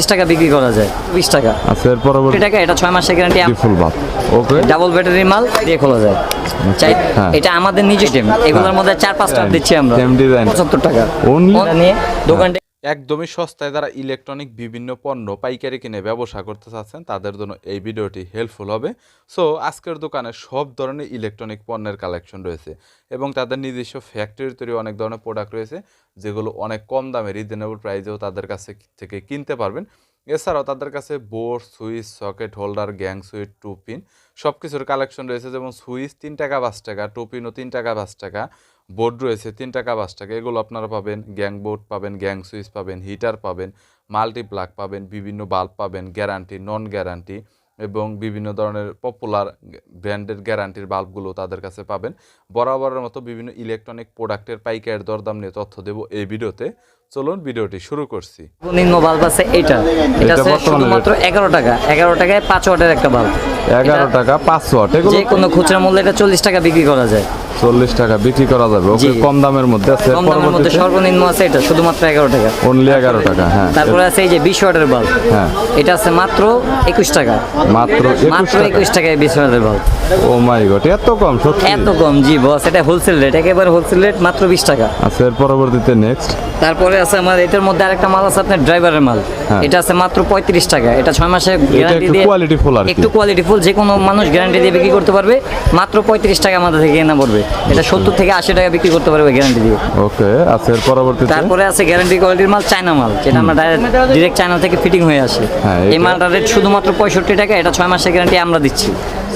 বিশ টাকা বিক্রি করা যায় বিশ টাকা। আচ্ছা এর পরবর্তী টাকা এটা ছয় মাসের গ্যারান্টি ফুল বাপ ওকে ডাবল ব্যাটারি মাল দিয়ে খোলা যায়। চাই হ্যাঁ। এটা আমাদের নিজস্ব টিম এগুলোর মধ্যে চার পাঁচটা দিচ্ছি আমরা। পঁচাত্তর টাকা। নিয়ে দোকানটা একদমই সস্তায় যারা ইলেকট্রনিক বিভিন্ন পণ্য পাইকারি কিনে ব্যবসা করতে চাচ্ছেন, তাদের জন্য এই ভিডিওটি হেল্পফুল হবে। সো আজকের দোকানে সব ধরনের ইলেকট্রনিক পণ্যের কালেকশন রয়েছে এবং তাদের নিজস্ব ফ্যাক্টরি তৈরি অনেক ধরনের প্রোডাক্ট রয়েছে, যেগুলো অনেক কম দামে রিজনেবল প্রাইসেও তাদের কাছে থেকে কিনতে পারবেন। এছাড়াও তাদের কাছে board switch socket holder gang switch two pin সব কিছুর কালেকশন রয়েছে, যেমন সুইচ তিন টাকা পাঁচ টাকা টু পিনও তিন টাকা পাঁচ টাকা। বোর্ড রয়েছে, তিন টাকা, পাঁচ টাকা। এগুলো আপনারা পাবেন, গ্যাং বোর্ড পাবেন, গ্যাং সুইচ পাবেন, হিটার পাবেন, মাল্টি প্লাগ পাবেন, বিভিন্ন বাল্ব পাবেন, গ্যারান্টি, নন গ্যারান্টি এবং বিভিন্ন ধরনের পপুলার ব্র্যান্ডের গ্যারান্টির বাল্বগুলো তাদের কাছে পাবেন। বরাবরের মতো বিভিন্ন ইলেকট্রনিক প্রোডাক্টের পাইকারের দরদাম নিয়ে তথ্য দেব এই ভিডিওতে। চলুন ভিডিওটি শুরু করছি। নিম্ন বাল্ব আছে এটা এটা শুধুমাত্র এগারো টাকা। এগারো টাকায় পাঁচ ওয়াটের একটা বাল্ব এগারো টাকা পাঁচশো ওয়াট। এগুলো যে কোনো খুচরা মূল্য এটা চল্লিশ টাকা বিক্রি করা যায়। চল্লিশ টাকা বিক্রি করা যাবে। ওকে কম দামের মধ্যে আছে। কম দামের মধ্যে সর্বনিম্ন আছে এটা শুধুমাত্র এগারো টাকা। অনলি এগারো টাকা হ্যাঁ। তারপরে আছে এই যে বিশ ওয়াটের বাল্ব হ্যাঁ। এটা আছে মাত্র একুশ টাকা। মাত্র মাত্র একুশ টাকায় বিশ ওয়াটের বাল্ব ও মাই গড এত কম সত্যি। এত কম জি বস এটা হোলসেল রেট একেবারে হোলসেল রেট মাত্র বিশ টাকা। আচ্ছা এর পরবর্তীতে নেক্সট তারপরে আছে আমার এটার মধ্যে আরেকটা মাল আছে আপনার ড্রাইভারের মাল। হ্যাঁ। এটা আছে মাত্র পঁয়ত্রিশ টাকা। এটা ছয় মাসের গ্যারান্টি দিয়ে full আর একটু কোয়ালিটি ফুল যে কোনো মানুষ গ্যারান্টি দিয়ে বিক্রি করতে পারবে। মাত্র পঁয়ত্রিশ টাকা আমাদের থেকে কেনা পড়বে। এটা সত্তর থেকে আশি টাকা বিক্রি করতে পারবে গ্যারান্টি দিয়ে। ওকে আচ্ছা এর পরবর্তীতে? তারপরে আছে গ্যারান্টি কোয়ালিটির মাল চায়না মাল যেটা আমরা ডিরেক্ট চায়না থেকে ফিটিং হয়ে আসে। হ্যাঁ, এই মালটার রেট শুধুমাত্র পঁয়ষট্টি টাকা এটা ছয় মাসের গ্যারান্টি আমরা দিচ্ছি।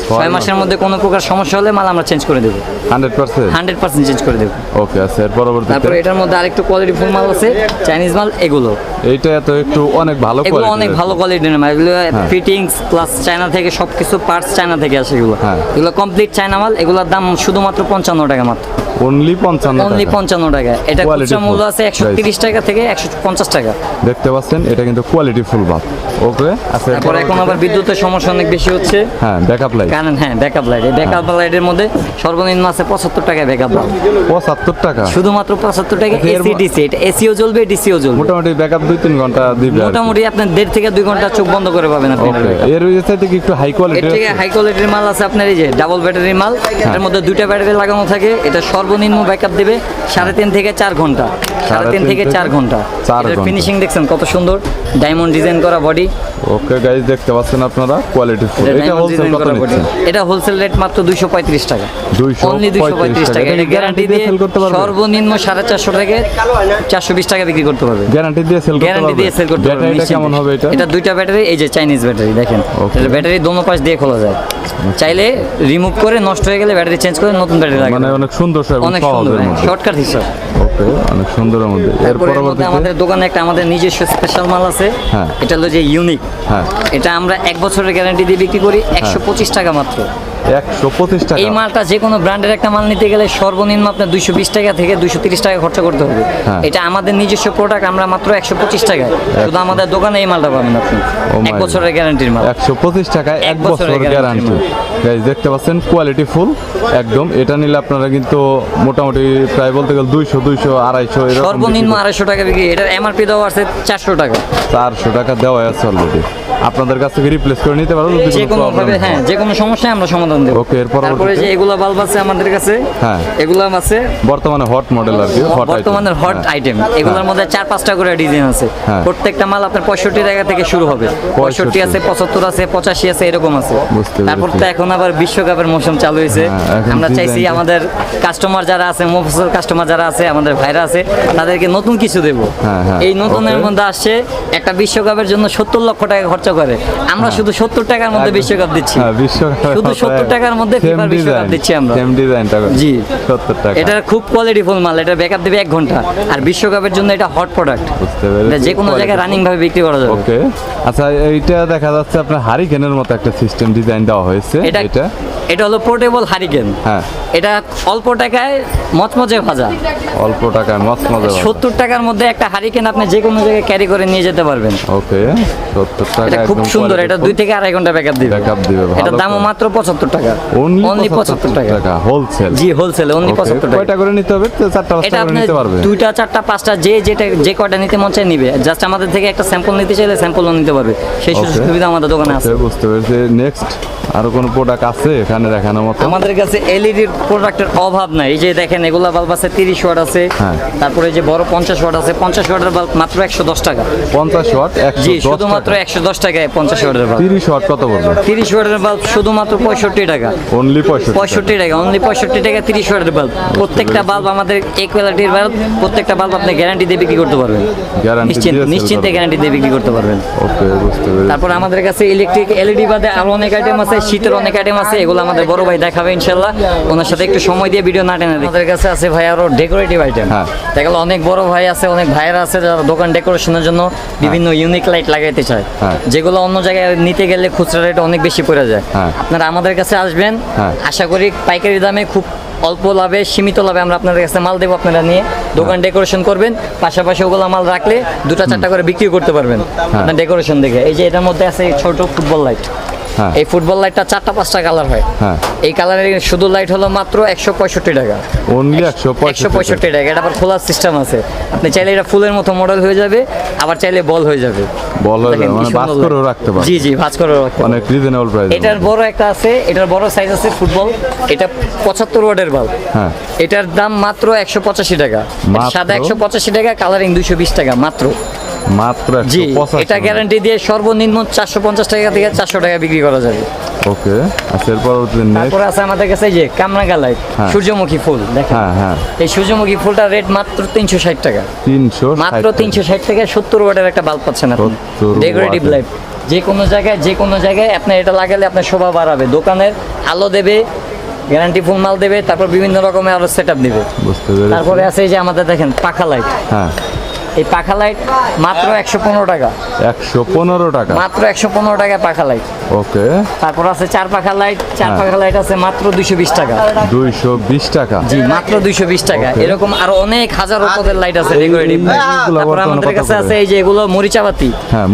ছয় মাসের মধ্যে কোনো প্রকার সমস্যা হলে মাল আমরা চেঞ্জ করে দেবো। Hundred percent? Hundred percent change করে দেবো। ওকে আচ্ছা এর পরবর্তীতে? তারপরে এটার মধ্যে আরেকটু কোয়ালিটি ফুল মাল আছে চাইনিজ মাল এগুলো। এইটা তো একটু অনেক ভালো এগুলো অনেক ভালো কোয়ালিটির মাল। এগুলো ফিটিংস প্লাস চায়না থেকে সব কিছু পার্টস চায়না থেকে আসে এগুলো। হ্যাঁ। এগুলো কমপ্লিট চায়না মাল এগুলোর দাম শুধুমাত্র পঞ্চান্ন টাকা মাত্র। অনলি পঞ্চান্ন অনলি পঞ্চান্ন টাকা। এটা খুচরা মূল্য আছে একশো। তিরিশ টাকা থেকে একশো পঞ্চাশ টাকা। দেখতে পাচ্ছেন এটা কিন্তু কোয়ালিটি ফুল বাপ ওকে আচ্ছা তারপর এখন আবার বিদ্যুতের সমস্যা অনেক বেশি হচ্ছে। হ্যাঁ ব্যাকআপ লাইট কারণ হ্যাঁ ব্যাকআপ লাইট এই ব্যাকআপ লাইটের মধ্যে সর্বনিম্ন আছে পঁচাত্তর টাকায় ব্যাকআপ লাইট পঁচাত্তর টাকা? শুধুমাত্র পঁচাত্তর টাকা এসি ডিসি এটা এসিও জ্বলবে ডিসিও জ্বলবে। মোটামুটি ব্যাকআপ দুই তিন ঘণ্টা দিবে মোটামুটি আপনার দেড় থেকে দুই ঘণ্টা চোখ বন্ধ করে পাবেন আপনি। এর ওই সাইডে কি একটু হাই এর কোয়ালিটি থেকে হাই কোয়ালিটির মাল আছে আপনার এই যে ডাবল ব্যাটারি মাল। হ্যাঁ। এটার মধ্যে দুইটা ব্যাটারি লাগানো থাকে। এটা সর্বনিম্ন ব্যাকআপ দেবে সাড়ে তিন থেকে চার ঘণ্টা। সাড়ে তিন থেকে চার ঘণ্টা। ফিনিশিং দেখছেন কত সুন্দর। ডায়মন্ড ডিজাইন করা বডি ওকে গাইজ দেখতে পাচ্ছেন আপনারা কোয়ালিটি ফুল এটা হোলসেল কত নিচ্ছেন এটা হোলসেল রেট মাত্র দুইশো পঁয়ত্রিশ টাকা। 235 অনলি দুইশো পঁয়ত্রিশ টাকা। এটা এটা গ্যারান্টি দিয়ে sell করতে পারবে? সর্বনিম্ন সাড়ে চারশো থেকে চারশো বিশ টাকা বিক্রি করতে পারবে। গ্যারান্টি দিয়ে সেল করতে গ্যারান্টি দিয়ে সেল করতে পারবে ব্যাটারিটা কেমন হবে এটা? এটা দুইটা ব্যাটারি এই যে চাইনিজ ব্যাটারি দেখেন. এটা ব্যাটারি দোনো পাশ দিয়ে খোলা যায়। চাইলে রিমুভ করে নষ্ট হয়ে গেলে ব্যাটারি চেঞ্জ করে নতুন ব্যাটারি লাগে মানে অনেক সুন্দর সব অনেক সুন্দর শর্টকাট হিসাব। ওকে অনেক সুন্দরের মধ্যে। এর পরবর্তীতে? আমাদের দোকানে একটা আমাদের নিজস্ব স্পেশাল মাল আছে। হ্যাঁ। এটা হলো যে ইউনিক। হ্যাঁ। এটা আমরা এক বছরের গ্যারান্টি দিয়ে বিক্রি করি একশো পঁচিশ টাকা মাত্র। একশো পঁচিশ টাকা। এই মালটা যে কোনো ব্র্যান্ডের একটা মাল নিতে গেলে সর্বনিম্ন আপনার দুইশো বিশ টাকা থেকে দুইশো তিরিশ টাকা খরচা করতে হবে। হ্যাঁ। এটা আমাদের নিজস্ব প্রোডাক্ট আমরা মাত্র একশো পঁচিশ টাকায়। শুধু আমাদের দোকানে এই মালটা পাবেন আপনি। এক বছরের গ্যারান্টির মাল। একশো পঁচিশ টাকায় এক বছরের বছর গ্যারান্টি গাইজ দেখতে পাচ্ছেন কোয়ালিটি ফুল একদম। এটা নিলে আপনারা কিন্তু মোটামুটি প্রায় বলতে গেলে দুইশো দুইশো আড়াইশো সর্বনিম্ন আড়াইশো টাকা বিক্রি। এটার এমআরপি দেওয়া আছে চারশো টাকা। চারশো টাকা দেওয়া আছে অলরেডি আপনাদের কাছ থেকে রিপ্লেস করে নিতে পারো যে কোনো ভাবে হ্যাঁ। যে কোনো সমস্যায় আমরা সমাধান দেবো। Okay, এর পরবর্তীতে? তারপরে যে এগুলা বাল্ব আছে আমাদের কাছে হ্যাঁ। এগুলা আছে। বর্তমানে হট মডেল আর কি হট বর্তমানের হট আইটেম এগুলোর মধ্যে চার পাঁচটা করে ডিজাইন আছে। হ্যাঁ। প্রত্যেকটা মাল আপনার পঁয়ষট্টি টাকা থেকে শুরু হবে। পঁয়ষট্টি। আছে পঁচাত্তর আছে পঁচাশি আছে এরকম আছে। তারপর তো এখন আবার বিশ্বকাপের মৌসুম চালু হয়েছে। হ্যাঁ, আমরা চাইছি আমাদের কাস্টমার যারা আছে মুফসল কাস্টমার যারা আছে আমাদের ভাইরা আছে তাদেরকে নতুন কিছু দেব। হ্যাঁ, এই নতুনের. মধ্যে আসছে একটা বিশ্বকাপের জন্য সত্তর লক্ষ টাকা খরচা করে। আমরা শুধু সত্তর টাকার মধ্যে বিশ্বকাপ দিচ্ছি। হ্যাঁ শুধু 70 টাকার মধ্যে FIFA বিশ্বকাপ দিচ্ছি আমরা। জি। সত্তর টাকা। এটার খুব কোয়ালিটিফুল মাল এটা ব্যাকআপ দেবে এক ঘণ্টা। আর বিশ্বকাপের জন্য এটা হট প্রোডাক্ট এটা যে কোনো জায়গায় রানিং ভাবে বিক্রি করা যাবে। ওকে আচ্ছা এইটা দেখা যাচ্ছে আপনার হারিকেনের মতো একটা সিস্টেম ডিজাইন দেওয়া হয়েছে। এটা এটা? এটা হলো পোর্টেবল হারিকেন হ্যাঁ। এটা অল্প টাকায় মচমচে ভাজা। অল্প টাকায় মস্ত মজা সত্তর টাকার মধ্যে একটা হারিকেন আপনি যে কোনো জায়গায় ক্যারি করে নিয়ে যেতে পারবেন। ওকে সত্তর টাকা এটা খুব সুন্দর এটা দুই থেকে আড়াই ঘণ্টা ব্যাকআপ দিবে। ব্যাকআপ দিবে এটার দামও মাত্র পঁচাত্তর পঁচাত্তর টাকা। অনলি অনলি পঁচাত্তর টাকা। হোলসেল জি হোলসেল অনলি পঁচাত্তর টাকা। কয়টা করে নিতে হবে? চারটা পাঁচটা করে নিতে পারবে। দুইটা চারটা পাঁচটা যে যেটা যে কয়টা নিতে মন চায় নিবে। জাস্ট আমাদের থেকে একটা স্যাম্পল নিতে চাইলে স্যাম্পলও নিতে পারবে। সেই সুযোগ সুবিধা আমাদের দোকানে আছে। বুঝতে পেরেছি। নেক্সট আরও কোনো প্রোডাক্ট আছে এখানে দেখানোর মতো? আমাদের কাছে এলইডির প্রোডাক্টের অভাব নাই। এই যে দেখেন এগুলা বাল্ব আছে তিরিশ ওয়াট আছে। হ্যাঁ। তারপরে যে বড় পঞ্চাশ ওয়াট আছে পঞ্চাশ ওয়াটের বাল্ব মাত্র একশো দশ টাকা। পঞ্চাশ ওয়াট একশো জি শুধুমাত্র টাকা। একশো দশ টাকায় পঞ্চাশ ওয়াটের বাল্ব তিরিশ ওয়াট কত পড়বে? তিরিশ ওয়াটের বাল্ব শুধুমাত্র পঁয়ষট্টি টাকা। অনলি পঁয়ষট্টি পঁয়ষট্টি টাকা অনলি পঁয়ষট্টি টাকা তিরিশ ওয়াটের বাল্ব প্রত্যেকটা বাল্ব আমাদের এক কোয়ালিটির বাল্ব প্রত্যেকটা বাল্ব আপনি গ্যারান্টি দিয়ে বিক্রি করতে পারবেন। নিশ্চিন্ত নিশ্চিন্তে গ্যারান্টি দিয়ে বিক্রি করতে পারবেন। ওকে বুঝতে পেরেছি। তারপর আমাদের কাছে ইলেকট্রিক এলইডি বাদে আরও অনেক আইটেম আছে। শীতের অনেক আইটেম আছে এগুলো আমাদের বড় ভাই দেখাবে ইনশাল্লাহ। ওনার সাথে একটু সময় দিয়ে ভিডিও না টেনে আমাদের কাছে আছে ভাই আরও ডেকোরেটিভ আইটেম হ্যাঁ। দেখা গেলো অনেক বড় ভাই আছে অনেক ভাইয়েরা আছে যারা দোকান ডেকোরেশনের জন্য বিভিন্ন ইউনিক লাইট লাগাইতে চায়। হ্যাঁ। যেগুলো অন্য জায়গায় নিতে গেলে খুচরা রেট অনেক বেশি পড়ে যায়। হ্যাঁ। আপনারা আমাদের কাছে আসবেন। হ্যাঁ। আশা করি পাইকারি দামে খুব অল্প লাভে সীমিত লাভে আমরা আপনাদের কাছে মাল দেবো আপনারা নিয়ে দোকান ডেকোরেশন করবেন। পাশাপাশি ওগুলো মাল রাখলে দুটা চারটা করে বিক্রি করতে পারবেন। আপনার ডেকোরেশন দেখে। এই যে এটার মধ্যে আছে ছোট ফুটবল লাইট হ্যাঁ এই ফুটবল লাইটটা চারটা পাঁচটা কালার হয়। হ্যাঁ। এই কালারের শুধু লাইট হলো মাত্র একশো পঁয়ষট্টি টাকা। অনলি একশো পঁয়ষট্টি টাকা। এটা আবার খোলার সিস্টেম আছে। আপনি চাইলে এটা ফুলের মতো মডেল হয়ে যাবে আবার চাইলে বল হয়ে যাবে। বল হয়ে যাবে, মানে করেও রাখতে জি জি ভাজ করে রাখতে। অনেক রিজনেবল প্রাইস এটার বড় একটা আছে এটার বড় সাইজ আছে ফুটবল এটা পঁচাত্তর ওয়াটের বাল্ব হ্যাঁ। এটার দাম মাত্র একশো পঁচাশি টাকা। সাদা একশো পঁচাশি টাকা কালারিং দুইশো বিশ টাকা মাত্র। মাত্র জি এটা গ্যারান্টি দিয়ে সর্বনিম্ন চারশো পঞ্চাশ টাকা থেকে চারশো টাকা বিক্রি করা যাবে। ওকে আচ্ছা এর তারপরে আছে আমাদের কাছে এই যে হ্যাঁ। সূর্যমুখী ফুল দেখেন। হ্যাঁ হ্যাঁ। এই সূর্যমুখী ফুলটার রেট মাত্র তিনশো ষাট টাকা। তিনশো মাত্র তিনশো ষাট সত্তর ওয়াটের একটা বাল্ব পাচ্ছেন আপনি। ডেকোরেটিভ লাইট যে কোনো জায়গায় যে কোনো জায়গায় আপনার এটা লাগালে আপনার শোভা বাড়াবে। দোকানের আলো দেবে গ্যারান্টি ফুল মাল দেবে তারপর বিভিন্ন রকমের আরও সেট আপ দিবে তারপরে আছে এই যে আমাদের দেখেন পাখা লাইট হ্যাঁ। এই পাখা লাইট মাত্র একশো পনেরো টাকা। একশো পনেরো টাকা। মাত্র একশো পনেরো টাকা পাখা লাইট ওকে। তারপর আছে চার পাখা লাইট চার হ্যাঁ। পাখা লাইট আছে মাত্র দুইশো বিশ টাকা। দুইশো বিশ টাকা। জি মাত্র দুইশো বিশ টাকা। এরকম আরও অনেক হাজারো পদের লাইট আছে ডেকোরেটিভ তারপর আমাদের কাছে আছে এই যে এগুলো মরিচাবাতি। হ্যাঁ,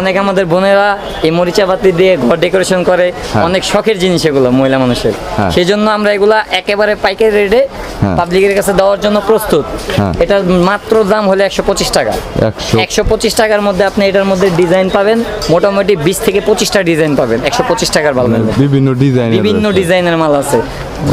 অনেক আমাদের বোনেরা এই মরিচাবাতি দিয়ে ঘর ডেকোরেশন করে। হ্যাঁ। অনেক শখের জিনিস এগুলো মহিলা মানুষের। হ্যাঁ। সেই জন্য আমরা এগুলা একেবারে পাইকারি রেটে হ্যাঁ। পাবলিকের কাছে দেওয়ার জন্য প্রস্তুত। এটা এটার মাত্র দাম হলো একশো পঁচিশ টাকা। একশো পঁচিশ টাকার মধ্যে আপনি এটার মধ্যে ডিজাইন পাবেন মোটামুটি বিশ থেকে পঁচিশটা ডিজাইন পাবেন একশো পঁচিশ টাকার বাল্বের মধ্যে। বিভিন্ন ডিজাইন বিভিন্ন ডিজাইনের মাল আছে।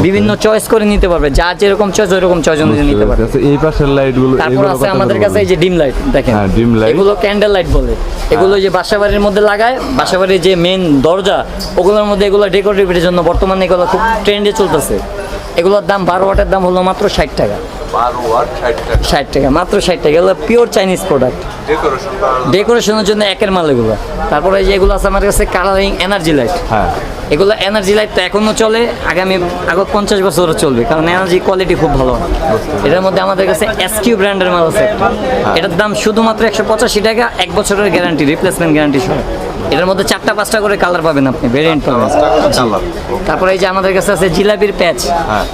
বিভিন্ন চয়েস করে নিতে পারবে যার যেরকম চয়েস ওইরকম চয়েস অনুযায়ী নিতে পারবে। এই পাশের লাইটগুলো তারপর আছে আমাদের কাছে এই যে ডিম লাইট দেখেন। হ্যাঁ, dim light। এগুলো ক্যান্ডেল লাইট বলে। এগুলো যে বাসাবাড়ির মধ্যে লাগায় বাসাবাড়ির যে মেন দরজা ওগুলোর মধ্যে এগুলো ডেকোরেটিভের জন্য বর্তমানে এগুলো খুব ট্রেন্ডে চলতেছে। এগুলোর দাম বারো ওয়াটের দাম হলো মাত্র ষাট টাকা। ষাট টাকা। মাত্র ষাট টাকা। এগুলো পিওর চাইনিজ প্রোডাক্ট ডেকোরেশনের জন্য একের মাল এগুলো। তারপরে এই যে এগুলো আছে আমার কাছে কালারিং এনার্জি লাইট হ্যাঁ। এগুলো এনার্জি লাইট তো এখনও চলে আগামী আগত পঞ্চাশ বছর চলবে কারণ এনার্জি কোয়ালিটি খুব ভালো। এটার মধ্যে আমাদের কাছে এসকিউ ব্র্যান্ডের মাল আছে। এটার দাম শুধুমাত্র একশো পঁচাশি টাকা এক বছরের গ্যারান্টি রিপ্লেসমেন্ট গ্যারান্টি সহ। এটার মধ্যে চারটা পাঁচটা করে কালার পাবেন আপনি ভেরিয়েন্ট পাবেন। তারপরে এই যে আমাদের কাছে আছে জিলাপির প্যাচ হ্যাঁ।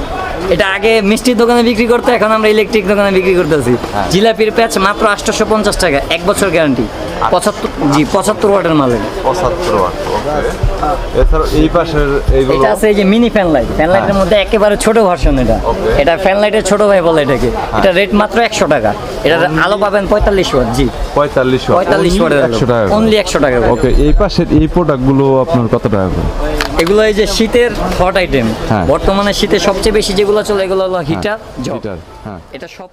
এটা আগে মিষ্টির দোকানে বিক্রি করতে এখন আমরা ইলেকট্রিক দোকানে বিক্রি করতেছি। জিলাপির প্যাচ মাত্র আটশোশো পঞ্চাশ টাকা এক বছর গ্যারান্টি পঁচাত্তর জি পঁচাত্তর ওয়াটের মালের পঁচাত্তর ওয়াট এছাড়া এই পাশের এটা আছে এই যে মিনি ফ্যান লাইট ফ্যান লাইটের মধ্যে একেবারে ছোট ভার্সন এটা। এটা ফ্যান লাইটের ছোট ভাই বলে এটাকে। এটা রেট মাত্র একশো টাকা। এটার আলো পাবেন পঁয়তাল্লিশ ওয়াট জি। পঁয়তাল্লিশ একশো টাকা অনলি একশো টাকা ওকে এই পাশের এই প্রোডাক্টগুলো আপনার কত টাকা এগুলো এই যে শীতের হট আইটেম হ্যাঁ। বর্তমানে শীতে সবচেয়ে বেশি যেগুলো চলে এগুলো হলো হিটার জব হিটার হ্যাঁ। এটা সব